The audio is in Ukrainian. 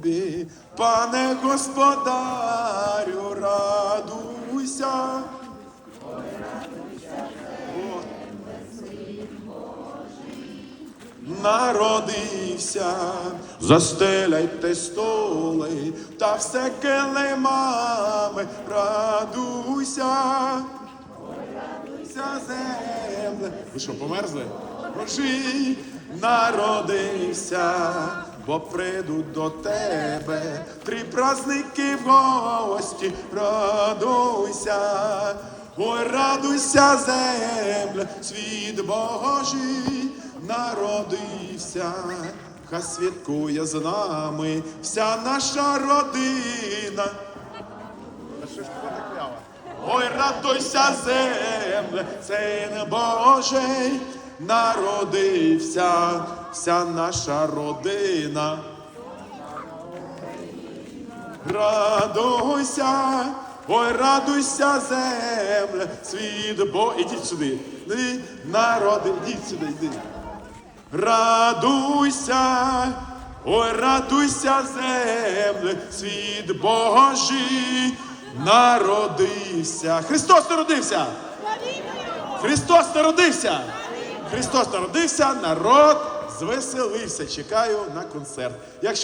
тобі, пане господарю, радуйся. Народився, застеляйте столи, та все килимами, радуйся. Радуйся, земле. Ви що, померзли? Рожий народився, бо прийдуть до тебе три праздники в гості, радуйся, ой, радуйся, земле, світ Божий народився. Хай святкує з нами вся наша родина. Ой, радуйся, земле, син Божий, народився вся наша родина. Радуйся, ой, радуйся, земле, світ Бо. Ідіть сюди. Народи, ідіть сюди, йди. Радуйся, ой, радуйся, земле, світ Божий народився. Христос народився! Христос народився! Христос народився, народ звеселився. Чекаю на концерт. Якщо